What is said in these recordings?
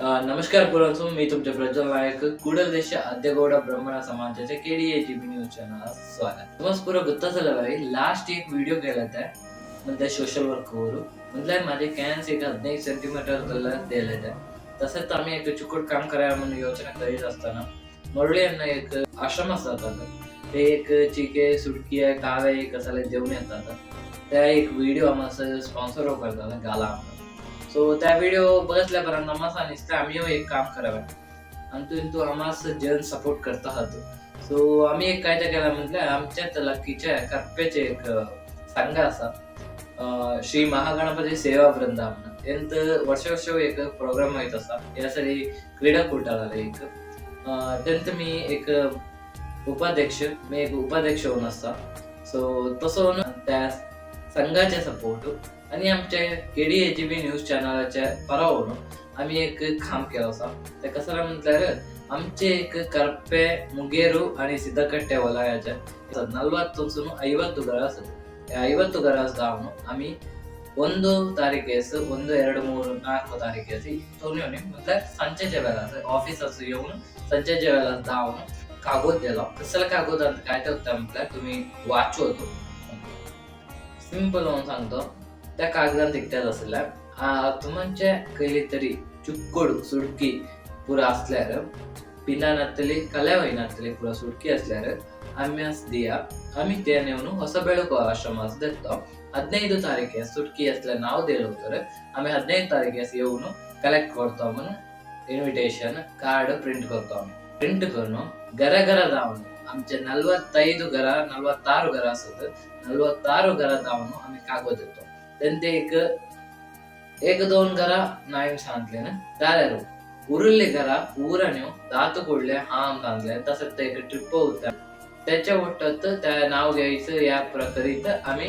नमस्कार पुरांसो मी तुमच्या प्रज्वल नायक. कुडल देश अध्यगौडा ब्रह्मणा समाजाच्या A T V news channel स्वागत. तुम्हाला पुरा ಗೊತ್ತಾ ಸಲವಾಗಿ लास्ट एक व्हिडिओ ಕೇಳತ್ತೆ ಮತ್ತೆ सोशल ವರ್ಕ್ ಅವರು ಮೊದಲೇ माझे कॅन्स एक हद्नाईक सेंटीमीटर दिले त्या तसेच आम्ही एक चुकट काम करायला म्हणून योजना करीत असताना मरुळे यांना एक आश्रम असतात ते एक चिके सुटकी आहे कावे कसाला देऊन येतात. त्या एक व्हिडिओ आम्हाला स्पॉन्सर करतात गाला आम्हाला. सो त्या व्हिडिओ बघितल्यापर्यंत आम्हाला सांगितलं आम्ही एक काम करावं. आणि तू तू आम्हाला जन सपोर्ट करता आहात सो आम्ही एक काय केला केलं म्हटलं आमच्या तलाकीच्या करप्याचे एक संघ असा श्री महागणपती सेवा वृंदावन यांत वर्ष वर्ष एक प्रोग्राम माहीत असा. यासाठी क्रीडा आला एक. त्यांत मी एक उपाध्यक्ष मी एक उपाध्यक्ष होऊन असता. सो तसं होऊन त्या संघाचे सपोर्ट आणि आमच्या केडी एजी बी न्यूज चॅनलाच्या परावरून आम्ही एक काम केला असा ते कसला म्हटल्यार आमचे एक करपे ಮುಗೇರು आणि ಸಿದ್ದಕಟ್ಟೆ ವಲಯದ ನಲ್ವತ್ತು ಸುಮಾರು ಐವತ್ತು ಗರಸ್ ಐವತ್ತು ಗರಸ್ ದಾವನು ಆಮಿ ಒಂದು ತಾರೀಕೇಸು ಒಂದು ಎರಡು ಮೂರು ನಾಲ್ಕು ತಾರೀಕೇಸು ತೊನ್ಯೋನಿ ಮತ್ತೆ ಸಂಜೆ ಜವೆಲ ಆಫೀಸರ್ಸ್ ಇವನು ಸಂಜೆ ಜವೆಲ ದಾವನು ಕಾಗೋದಿಲ್ಲ ಕಸಲ ಕಾಗೋದ ಅಂತ ಕಾಯ್ತಾ ಹೋಗ್ತಾ म्हटलं तुम्ही वाचोतो सिंपल होऊन सांगतो त्या कागदान तिकतात आसल्या तुमचे कसली तरी चुक्कोड सुडकी पुरा असल्यार पिना ಕಲೆ कल्या वयनातली पुरा सुडकी असल्यार ಅಮ್ಯಾಸ್ ದಿಯಾ ಅಮಿತೇನೆಯವನು ಹೊಸ ಬೆಳಕು ಆಶ್ರಮ ದತ್ತ. ಹದಿನೈದು ತಾರೀಕಿಗೆ ಸುಡ್ಕಿ ಅಸ್ಲ ನಾವು ದೇಳುತ್ತಾರೆ ಆಮೇಲೆ ಹದಿನೈದು ತಾರೀಕಿಗೆ ಇವನು ಕಲೆಕ್ಟ್ ಕೊಡ್ತಾವನು. ಇನ್ವಿಟೇಷನ್ ಕಾರ್ಡ್ ಪ್ರಿಂಟ್ ಕೊಡ್ತಾವನು. ಪ್ರಿಂಟ್ ಕೊನು ಗರ ಗರ ದಾವನು. ಆಮ್ಚೆ ನಲ್ವತ್ತೈದು ಗರ, ನಲ್ವತ್ತಾರು ಗರ ಅಸದು ನಲ್ವತ್ತಾರು ಗರ ದಾವನು ಆಮೇಲೆ ಕಾಗೋದಿತ್ತು then take ಏಕದೋನ್ಗರ ನಾಯ್ ಸಾಂತ್ಲೇನ ದಾರ್ಯಾರು ಉರುಳ್ಳಿಗರ ಊರನು ದಾತು ಕೂಡ್ಲೆ ಹಾಂ ಅಂದ್ಲೆ ಅಂತ ಸತ್ತ ಟ್ರಿಪ್ ಹೋಗುತ್ತೆ. ತೆಚ್ಚ ಒಟ್ಟೊತ್ತು ನಾವು ಗೈಸ್ ಯಾಪ್ ಕರೀತ ಅಮಿ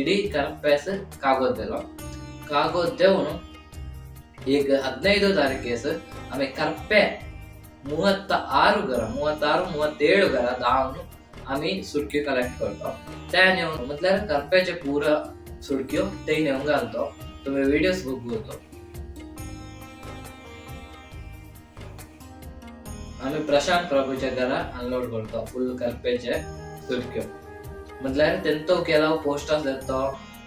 ಇಡೀ ಕರ್ಪೇಸ ಕಾಗೋದೆಲ್ಲ ಕಾಗೋದೇವನು ಈಗ ಹದಿನೈದು ತಾರೀಕೇಸ್ ಆಮೇಲೆ ಕರ್ಪೆ ಮೂವತ್ತ ಆರು ಗರ ಮೂವತ್ತಾರು, ಮೂವತ್ತೇಳು ಗರ ದಾವನು ಅಮಿ ಸುಟ್ಕಿ ಕಲೆಕ್ಟ್ ಕೊಡ್ತಾವ ಮೊದ್ಲಾರ ಕರ್ಪೆಜ ಪೂರ सुडक्यो ಟೈನ್ नेऊन घालतो तुम्ही व्हिडिओज ಬಗ್ಬೋದು ಆಮೇಲೆ ಪ್ರಶಾಂತ್ ಪ್ರಭು ಜಗರ ಅಲ್ಲಿ ನೋಡ್ಕೊಳ್ತಾವ ಫುಲ್ ಕಲ್ಪೇಜೆ ಸುಡ್ಕ್ಯೋ म्हटल्यार तेन्ना तो केला पोस्ट देतो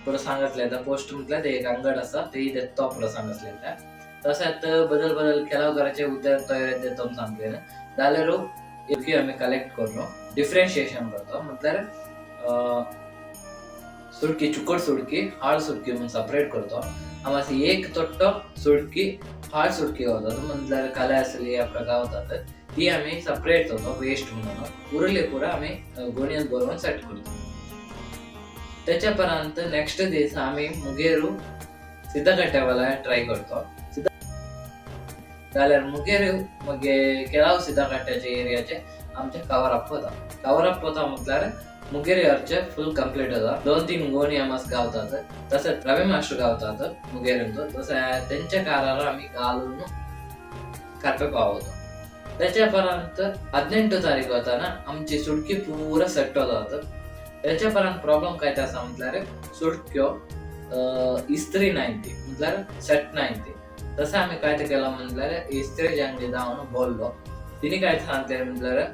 पुरो सांगतले ते पोस्ट म्हटल्यार ते एक अंगड असा तेही देतो पुरो सांगतले ते तशेंच बदल बदल केला घराचे उद्या तयार देतो रो जाल्यार आम्ही कलेक्ट करलो डिफ्रेंशिएशन करतो म्हटल्यार अं, सुडकी चुकट सुडकी हाळ सुडकी म्हणून सेपरेट करतो. आम्हाला एक तोट्टो सुडकी हाळ सुडकी गावतात म्हटल्यार कला असली या प्रकार गावतात ती आम्ही सेपरेट करतो वेस्ट म्हणून. उरले पुरा आम्ही गोणीत बरोवन सेट करतो. त्याच्यापर्यंत नेक्स्ट दिवस आम्ही मुगेरू सिद्धगट्ट्यावाला ट्राय करतो. जाल्यार मुगेरू मगे केलाव सिद्धकट्ट्याच्या एरियाचे आमचे कवर अप होता कवर अप होता म्हटल्यार मुगेरे अर्चे फुल कंप्लीट होता दोन तीन गोणी मास्क गावतात तसेच रवे मास्टर गावतात तो तसे त्यांच्या कारार आम्ही घालून कापे पावतो त्याच्यापर्यंत परंत हदिनेंटू तारीख वताना आमची सुडकी पूरा सेट होता त्याच्या परंत प्रॉब्लेम काय आसा म्हटल्यार सुडक्यो इस्त्री नायती म्हटल्यार सेट नायती तसं आम्ही काय केलं म्हटल्यार इस्त्री जांगली धावून बोललो तिने काय सांगले म्हटल्यार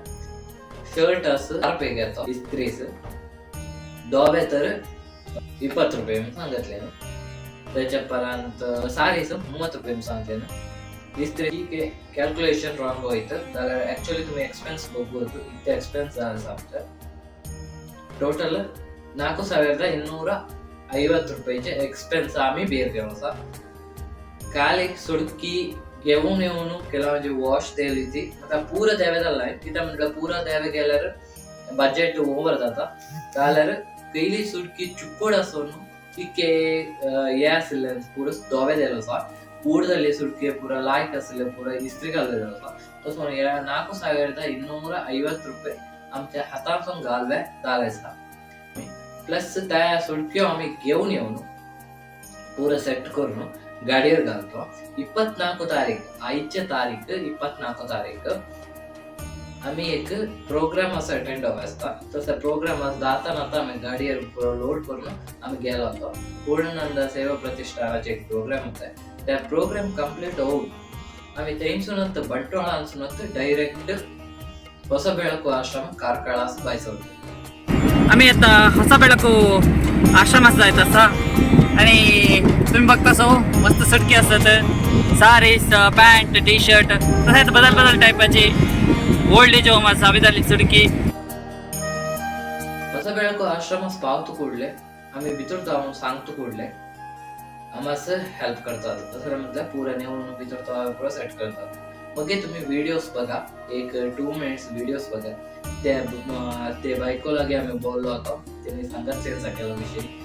ಶರ್ಟ್ ಅರ್ಪಿಗೆ ಇರ್ತಾವ ಇಸ್ತ್ರೀಸ್ ಡೋಬೆ ತರ ಇಪ್ಪತ್ತು ರೂಪಾಯಿ ಹಂಗತ್ಲೇನು ಚಪ್ಪರ ಅಂತ ಸಾರೀಸ್, ಮೂವತ್ತು ರೂಪಾಯಿ ಅಂತೇನು ಇಸ್ತ್ರಿ, ಹೀಗೆ ಕ್ಯಾಲ್ಕುಲೇಷನ್ ರಾಂಗ್ ಹೋಯ್ತು. ಆ್ಯಕ್ಚುಲಿ ತುಂಬ ಎಕ್ಸ್ಪೆನ್ಸ್ ಹೋಗ್ಬೋದು. ಇತ್ತೆ ಎಕ್ಸ್ಪೆನ್ಸ್ ಆಗ್ತದೆ ಟೋಟಲ್ ನಾಲ್ಕು ಸಾವಿರದ ಇನ್ನೂರ ಐವತ್ತು ರೂಪಾಯಿ ಎಕ್ಸ್ಪೆನ್ಸ್ ಆಮಿ ಬೇರೆ ಖಾಲಿ ಸುಡುಕಿ काल एक सुडकी घेऊन येऊन केला म्हणजे वॉश दिली ती आता पुरं द्यावे जालाय कित्याक म्हटलं पुरं द्यावे गेल्यार बजेट ओवर जाता जाल्यार पयली सुडकी चुक्कोड आसून तिके हे आशिल्ले पुरो धोवे दिलो आसा पूड जाल्ली ಸುಡ್ಕೆ ಪೂರ ಲಾಯ್ಕ್ असले ಪೂರ इस्त्री घाललेलो आसा तसो ह्या ನಾಲ್ಕು ಸಾವಿರದ ಇನ್ನೂರ ಐವತ್ತು ರೂಪಾಯಿ आमच्या हातांसून घालवे जाले आसा प्लस त्या सुडक्यो आम्ही घेऊन येऊन पुरं सेट करून ಗಡಿಯರ್ ಗಂತು. ಇಪ್ಪತ್ನಾಲ್ಕು ತಾರೀಕು ಐಚ ತಾರೀಕು ಇಪ್ಪತ್ನಾಲ್ಕು ತಾರೀಕು ಅಮಿ ಎಕ್ ಪ್ರೋಗ್ರಾಮ್ ಅಸ ಅಟೆಂಡ್ ಅವಸ್ತ ತೋ ಪ್ರೋಗ್ರಾಮ್ ಅಸ ದಾತನ ಅಂತ ಅಮೆ ಗಾಡಿಯರ್ ಲೋಡ್ ಕೊರ್ನು ಅಮೆ ಗೆಲಂತೋ ಪೂರ್ಣನಂದ ಸೇವಾ ಪ್ರತಿಷ್ಠಾನ ಚೆಕ್ ಪ್ರೋಗ್ರಾಮ್ ಅಂತ. ಪ್ರೋಗ್ರಾಮ್ ಕಂಪ್ಲೀಟ್ ಓ. ಅಮೆ ತೈಂಸುನಂತ ಬಟ್ಟೋಣ ಅನ್ಸುನಂತ ಡೈರೆಕ್ಟ್ ಹೊಸ ಬೆಳಕು ಆಶ್ರಮ ಕಾರ್ಕಳ ಬಯಸೋದು ಅಮೆ ಅಂತ ಹೊಸ ಬೆಳಕು ಆಶ್ರಮ ಆಯ್ತಾ ಸರ್ आणि तुम्ही बघता सो मस्त सटके असतात. सारीस पॅन्ट टी शर्ट तसेच बदल बदल टाइपचे ओल्ड एज होम असावी झाली सडकी. कसं बेळको आश्रमास पावतो कुठले? आम्ही भितर जाऊन सांगतो कुठले? आम्हास हेल्प करतात. तसं म्हटलं पुरा नेऊन भितर तो पुरा सेट करतात. मगे तुम्ही व्हिडिओज बघा. एक टू मिनिट्स व्हिडिओज बघा. ते ते बायकोलागे आम्ही बोललो होतो. त्यांनी सांगत सेन्सा केला विषयी.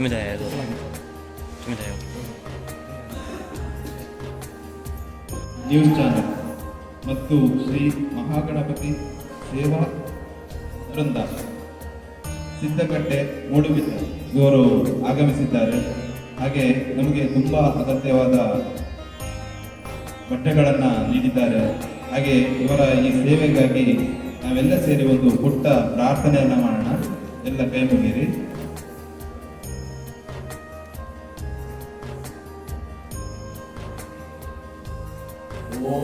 좀 ಮತ್ತು ಶ್ರೀ ಮಹಾಗಣಪತಿ ಸೇವಾ ವೃಂದ. ಸಿದ್ದಕಟ್ಟೆ ಮೂಡುಬಿದ್ದ. ಇವರು ಆಗಮಿಸಿದ್ದಾರೆ. ಹಾಗೆ ನಮಗೆ ತುಂಬ ಅಗತ್ಯವಾದ ಬಟ್ಟೆಗಳನ್ನು ನೀಡಿದ್ದಾರೆ. ಹಾಗೆ ಇವರ ಈ ಸೇವೆಗಾಗಿ ನಾವೆಲ್ಲ ಸೇರಿ ಒಂದು ಪುಟ್ಟ ಪ್ರಾರ್ಥನೆಯನ್ನು ಮಾಡೋಣ. ಎಲ್ಲ ಕೈ ಮುಗಿರಿ ॐ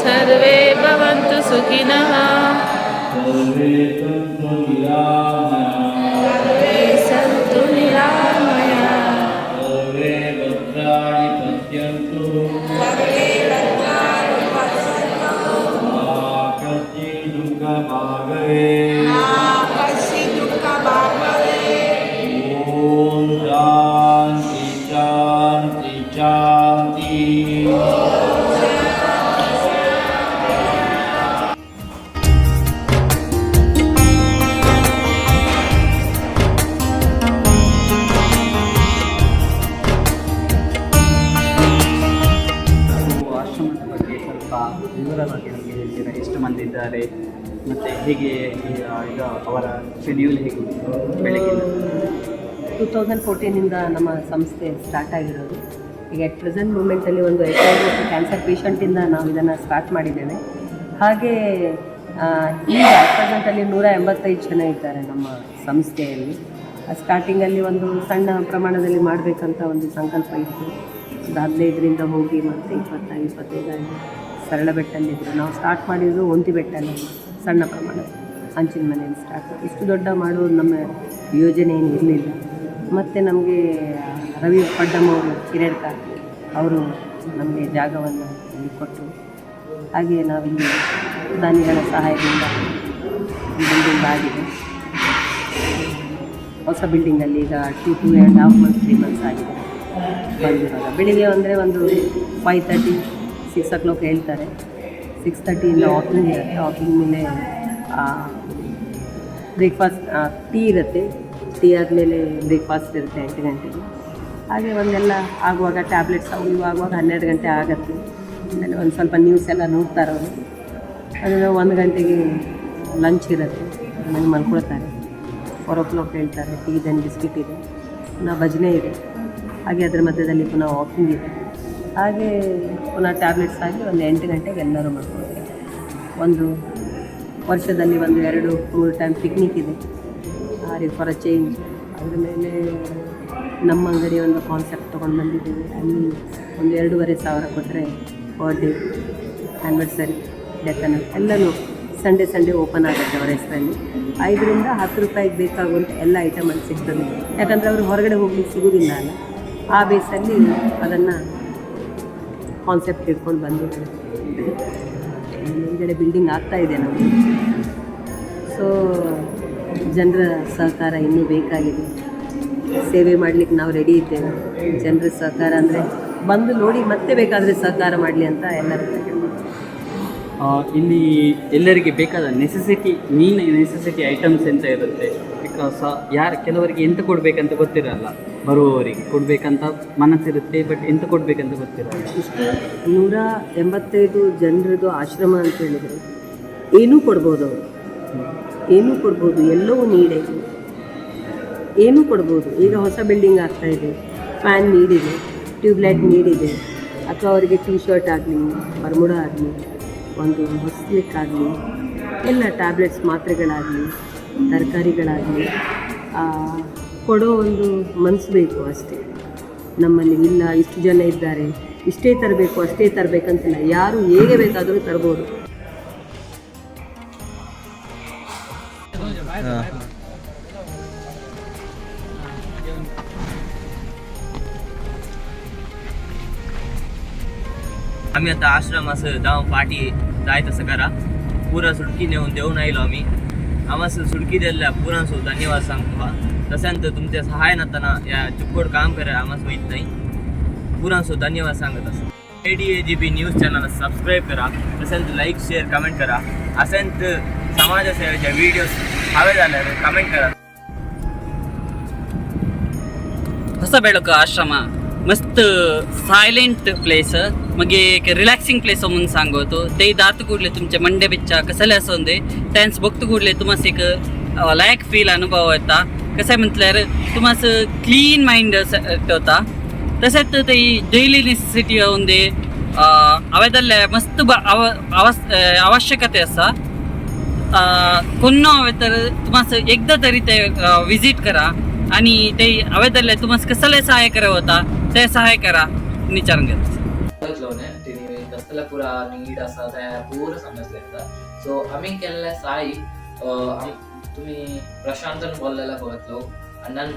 सर्वे भवन्तु सुखिनः। ವಿವರವಾಗಿ ನಮಗೆ ಹೇಳ್ತೀರಾ ಎಷ್ಟು ಮಂದಿ ಇದ್ದಾರೆ ಮತ್ತು ಹೇಗೆ ಅವರ ಶೆಡ್ಯೂಲ್ ಹೇಗೆ ಬೆಳಗ್ಗೆ ಟೂ ತೌಸಂಡ್ ಫೋರ್ಟೀನಿಂದ ನಮ್ಮ ಸಂಸ್ಥೆ ಸ್ಟಾರ್ಟ್ ಆಗಿರೋದು. ಈಗ ಎಟ್ ಪ್ರೆಸೆಂಟ್ ಮೂಮೆಂಟಲ್ಲಿ ಒಂದು ಐವತ್ತು ಕ್ಯಾನ್ಸರ್ ಪೇಷಂಟಿಂದ ನಾವು ಇದನ್ನು ಸ್ಟಾರ್ಟ್ ಮಾಡಿದ್ದೇವೆ. ಹಾಗೆ ಈಗ ಅಟ್ ಪ್ರೆಸೆಂಟಲ್ಲಿ ನೂರ ಎಂಬತ್ತೈದು ಜನ ಇದ್ದಾರೆ ನಮ್ಮ ಸಂಸ್ಥೆಯಲ್ಲಿ. ಸ್ಟಾರ್ಟಿಂಗಲ್ಲಿ ಒಂದು ಸಣ್ಣ ಪ್ರಮಾಣದಲ್ಲಿ ಮಾಡಬೇಕಂತ ಒಂದು ಸಂಕಲ್ಪ ಇತ್ತು. ಒಂದು ಹದಿನೈದರಿಂದ ಹೋಗಿ ಮತ್ತೆ ಇಪ್ಪತ್ತೈದು ಇಪ್ಪತ್ತೈದಾಗಿ ಸರಳ ಬೆಟ್ಟಲ್ಲಿದ್ದರು ನಾವು ಸ್ಟಾರ್ಟ್ ಮಾಡಿದ್ದು ಒಂಟಿ ಬೆಟ್ಟಲ್ಲಿ, ಸಣ್ಣ ಪ್ರಮಾಣ ಹಂಚಿನ ಮನೆಯಲ್ಲಿ ಸ್ಟಾರ್ಟ್ ಇಷ್ಟು ದೊಡ್ಡ ಮಾಡೋದು ನಮ್ಮ ಯೋಜನೆ ಏನು ಇರಲಿಲ್ಲ ಮತ್ತು ನಮಗೆ ರವಿ ಪಡ್ಡಮ್ಮವರು ಹಿರೇಡ್ಕ ಅವರು ನಮಗೆ ಜಾಗವನ್ನು ಇಲ್ಲಿ ಕೊಟ್ಟು ಹಾಗೆಯೇ ನಾವಿಲ್ಲಿ ದಾನಿಗಳ ಸಹಾಯದಿಂದ ಬಿಲ್ಡಿಂಗ್ ಆಗಿದೆ. ಹೊಸ ಬಿಲ್ಡಿಂಗಲ್ಲಿ ಈಗ two two and half month three months ಆಗಿದೆ. ಬಂದಿರೋದು. ಬೆಳಿಗ್ಗೆ ಅಂದರೆ ಒಂದು five thirty six o'clock ಹೇಳ್ತಾರೆ ಸಿಕ್ಸ್ ತರ್ಟಿಯಿಂದ ವಾಕಿಂಗ್ ಇರುತ್ತೆ ವಾಕಿಂಗ್ ಮೇಲೆ ಬ್ರೇಕ್ಫಾಸ್ಟ್ ಟೀ ಇರುತ್ತೆ. ಟೀ ಆದಮೇಲೆ ಬ್ರೇಕ್ಫಾಸ್ಟ್ ಇರುತ್ತೆ ಎಂಟು ಗಂಟೆಗೆ. ಹಾಗೆ ಒಂದೆಲ್ಲ ಆಗುವಾಗ ಟ್ಯಾಬ್ಲೆಟ್ಸ್ ಅವು ಆಗುವಾಗ ಹನ್ನೆರಡು ಗಂಟೆ ಆಗುತ್ತೆ. ಆಮೇಲೆ ಒಂದು ಸ್ವಲ್ಪ ನ್ಯೂಸ್ ಎಲ್ಲ ನೋಡ್ತಾರೆ ಅವರು. ಅದನ್ನು ಒಂದು ಗಂಟೆಗೆ ಲಂಚ್ ಇರುತ್ತೆ. ಆಮೇಲೆ ಮಲ್ಕೊಳ್ತಾರೆ. ಫೋರ್ ಓ ಕ್ಲಾಕ್ ಹೇಳ್ತಾರೆ ಟೀ ದನ್ ಬಿಸ್ಕಿಟ್ ಇದೆ. ಪುನಃ ಭಜನೆ ಇದೆ. ಹಾಗೆ ಅದರ ಮಧ್ಯದಲ್ಲಿ ಪುನಃ ವಾಕಿಂಗ್ ಇದೆ. ಹಾಗೆ ಪುನಃ ಟ್ಯಾಬ್ಲೆಟ್ಸ್ ಆಗಿ ಒಂದು ಎಂಟು ಗಂಟೆಗೆ ಎಲ್ಲರೂ ಮಲ್ಕೊಳ್ತಾರೆ. ಒಂದು ವರ್ಷದಲ್ಲಿ ಒಂದು ಎರಡು ಮೂರು ಟೈಮ್ ಪಿಕ್ನಿಕ್ ಇದೆ. ಹಾಗೆ ಫಾರ್ ಅ ಚೇಂಜ್ ಅದ್ರ ಮೇಲೆ ನಮ್ಮ ಅಂಗಡಿ ಒಂದು ಕಾನ್ಸೆಪ್ಟ್ ತೊಗೊಂಡು ಬಂದಿದ್ದೇವೆ. ಅಲ್ಲಿ ಒಂದು ಎರಡೂವರೆ ಸಾವಿರ ಕೊಟ್ಟರೆ ಬರ್ಡೇ ಆ್ಯನಿವರ್ಸರಿ ಡೆತನ ಎಲ್ಲನೂ ಸಂಡೇ ಸಂಡೇ ಓಪನ್ ಆಗುತ್ತೆ ಅವರ ಹೆಸರಲ್ಲಿ. ಐದರಿಂದ ಹತ್ತು ರೂಪಾಯಿಗೆ ಬೇಕಾಗುವಂಥ ಎಲ್ಲ ಐಟಮ್ ಅಲ್ಲಿ ಸಿಗ್ತದೆ. ಯಾಕಂದರೆ ಅವರು ಹೊರಗಡೆ ಹೋಗ್ಲಿಕ್ಕೆ ಸಿಗೋದಿಲ್ಲ ಅಲ್ಲ. ಆ ಬೇಸಲ್ಲಿ ಅದನ್ನು ಕಾನ್ಸೆಪ್ಟ್ ಇಟ್ಕೊಂಡು ಬಂದಿದ್ದೇವೆ ಹಿಂದ್ಗಡೆ ಬಿಲ್ಡಿಂಗ್ ಆಗ್ತಾ ಇದೆ ನಮಗೆ ಸೊ ಜನರ ಸಹಕಾರ ಇನ್ನೂ ಬೇಕಾಗಿದೆ. ಸೇವೆ ಮಾಡಲಿಕ್ಕೆ ನಾವು ರೆಡಿ ಇದ್ದೇವೆ. ಜನರ ಸಹಕಾರ ಅಂದರೆ ಬಂದು ನೋಡಿ ಮತ್ತೆ ಬೇಕಾದರೆ ಸಹಕಾರ ಮಾಡಲಿ ಅಂತ ಎಲ್ಲರೂ ಕೇಳ್ಬೋದು ಆ, ಇಲ್ಲಿ ಎಲ್ಲರಿಗೆ ಬೇಕಾದ ನೆಸೆಸಿಟಿ ಮೀನ್ ನೆಸೆಸಿಟಿ ಐಟಮ್ಸ್ ಎಂತ ಇರುತ್ತೆ? ಬಿಕಾಸ್ ಯಾರು ಕೆಲವರಿಗೆ ಎಂತ ಕೊಡಬೇಕಂತ ಗೊತ್ತಿರಲ್ಲ. ಬರುವವರಿಗೆ ಕೊಡಬೇಕಂತ ಮನಸ್ಸಿರುತ್ತೆ ಬಟ್ ಎಂತ ಕೊಡಬೇಕಂತ ಗೊತ್ತಿರಲ್ಲ. ಇಷ್ಟು ನೂರ ಎಂಬತ್ತೈದು ಜನರದು ಆಶ್ರಮ ಅಂತ ಹೇಳಿದರೆ ಏನೂ ಕೊಡ್ಬೋದು ಅವರು. ಏನೂ ಕೊಡ್ಬೋದು ಎಲ್ಲವೂ ನೀಡೇ. ಏನೂ ಕೊಡ್ಬೋದು. ಈಗ ಹೊಸ ಬಿಲ್ಡಿಂಗ್ ಆಗ್ತಾ ಇದೆ. ಫ್ಯಾನ್ ನೀಡಿದೆ. ಟ್ಯೂಬ್ಲೈಟ್ ನೀಡಿದೆ. ಅಥವಾ ಅವರಿಗೆ ಟೀ ಶರ್ಟ್ ಆಗಲಿ ಬರ್ಮುಡ ಆಗಲಿ, ಒಂದು ಹೊಸ್ಲಿಕ್ಕಾಗಲಿ ಎಲ್ಲ ಟ್ಯಾಬ್ಲೆಟ್ಸ್ ಮಾತ್ರೆಗಳಾಗಲಿ, ತರಕಾರಿಗಳಾಗಲಿ ಕೊಡೋ ಒಂದು ಮನಸ್ಸು ಬೇಕು ಅಷ್ಟೇ. ನಮ್ಮಲ್ಲಿ ಇಲ್ಲ, ಇಷ್ಟು ಜನ ಇದ್ದಾರೆ, ಇಷ್ಟೇ ತರಬೇಕು, ಅಷ್ಟೇ ತರಬೇಕಂತಿಲ್ಲ. ಯಾರು ಹೇಗೆ ಬೇಕಾದರೂ ತರ್ಬೋದು. आम्ही आता आश्रम असं जाऊन पाठी जाय तसं करा. पुरा सुटकी नेऊन देऊन आयलो आम्ही. आम्हाला सुटकी दिल्या पुरा धन्यवाद निवास सांगतो तसंत तुमच्या सहाय नसताना या चुप्पड काम करा आम्हाला माहीत नाही. पुरा धन्यवाद सांगत असं A D A G B news channel subscribe करा. तसंच लाईक शेअर कमेंट करा. असंत समाजसेवेच्या व्हिडिओज हवे झाल्यावर कमेंट करा. कसं बेडो आश्रमा मस्त सायलेंट प्लेस मग एक रिलॅक्सिंग प्लेस म्हणून सांगतो ते दात गुडले तुमच्या मंडे बिच्चा कसले असं दे त्यांस भक्त गुडले तुम्हाला एक लायक फील अनुभव येता कसं म्हटल्यार तुम्हाला क्लीन माइंड ठेवता तसेच ते डेली नेसेसिटी येऊन दे अवेदल्ले मस्त ब- आव आवश्यकते असा पुन्हा हवे तर तुम्हाला एकदा तरी ते विजिट करा आणि ते हवे तुम्हाला कसले सहाय्य करा होता ते सहाय करा निचारून घेतात बोललेला बघतलो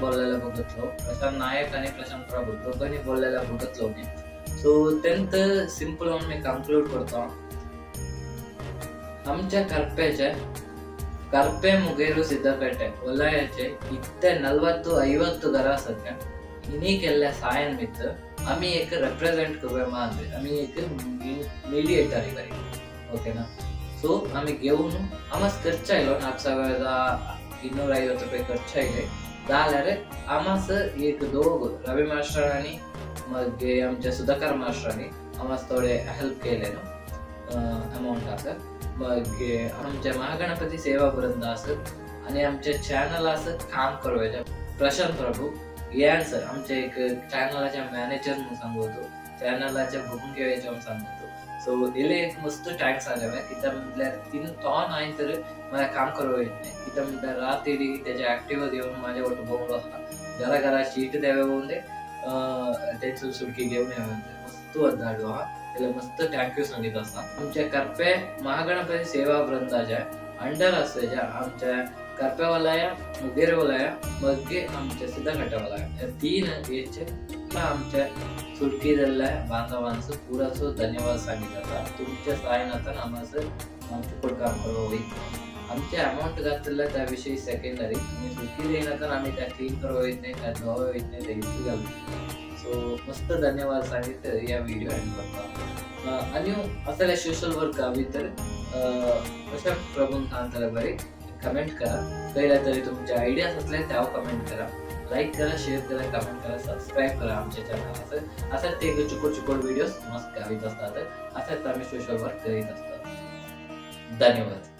बोललेला बघतलो प्रशांत नायक आणि प्रशांत प्रभू दोघांनी बोललेला बघतलो मी सो टेंथ सिंपल म्हणून मी कन्क्लूड करतो आमच्या कर्पेचे कर्पे मुगेरू सिद्धपेटे ಒಲಯಚೆ ಇತ್ತೆ ನಲ್ವತ್ತು ಐವತ್ತು ದರ ಸದ್ಯ इनिकेल्ल सहाय निमित्त आम्ही एक रिप्रेझेंट करूया म्हणजे आम्ही एक मिडिएटर करी ಓಕೆ ನಾ ಸೊ ಆಮೇಲೆ ಗೆವನು ಆಮಸ್ ಖರ್ಚಾಯಿಲ್ಲ ನಾಲ್ಕು ಸಾವಿರದ ಇನ್ನೂರ ಐವತ್ತು ರೂಪಾಯಿ ಖರ್ಚಾಯಿದೆ जाल्यार आमास एक दोग रवी मास्टरांनी मग आमच्या सुधाकर मास्टरांनी आमास थोडे हेल्प केले न्हू अमाऊंट आसत मग आमच्या महागणपती सेवा वृंद असत आणि आमच्या चॅनल असत काम करवायच्या प्रशांत प्रभू याड सर आमच्या एक चॅनलाच्या मॅनेजर म्हणून सांगतो. चॅनलाच्या बघून घेवयाचे म्हणून सांगतो. सो इले एक मस्त टँक मी तिथं म्हटल्यार तिने तोन आहे तर मला काम करू येत नाही. तिथं म्हटल्यार रात येडी त्याच्या ऍक्टिव्ह देऊन माझ्या वाटत बघू आसा घरा घरा शीट बघून दे. त्याची सुटकी घेऊन या म्हणते मस्त झाडू हा. त्याला मस्त थँक्यू सांगित असतात आमच्या कर्पे महागणपती सेवा वृंदाच्या अंडर असल्याच्या आमच्या करपेवालाया मुगेरवालाया मगे आमच्या सिद्धघाटावालाया. या तीन याचे आमच्या सुटकी दिल्या बांधवांचं पुराचं धन्यवाद सांगितलं होता तुमच्या सहाय्यानं आम्हाला आमचे पण काम करू होईल. आमचे अमाऊंट घातलेलं त्याविषयी सेकंडरी आणि सुटकी देईन तर आम्ही त्या क्लीन करू येत नाही त्या धुवा येत नाही त्या घालू. सो मस्त धन्यवाद सांगितलं या व्हिडिओ एंड करता. आणि असल्या सोशल वर्क हवी तर कशा प्रभून सांगताला बरे कमेंट करा. पहिल्या तरी तुमच्या आयडियाज असल्या त्यावर कमेंट करा. लाईक करा शेअर करा कमेंट करा सबस्क्राईब करा आमच्या चॅनल असं ते चुकोड चुकोड व्हिडिओज मस्त गावीत असतात. असंच आम्ही सोशल वर्क करीत असतो धन्यवाद.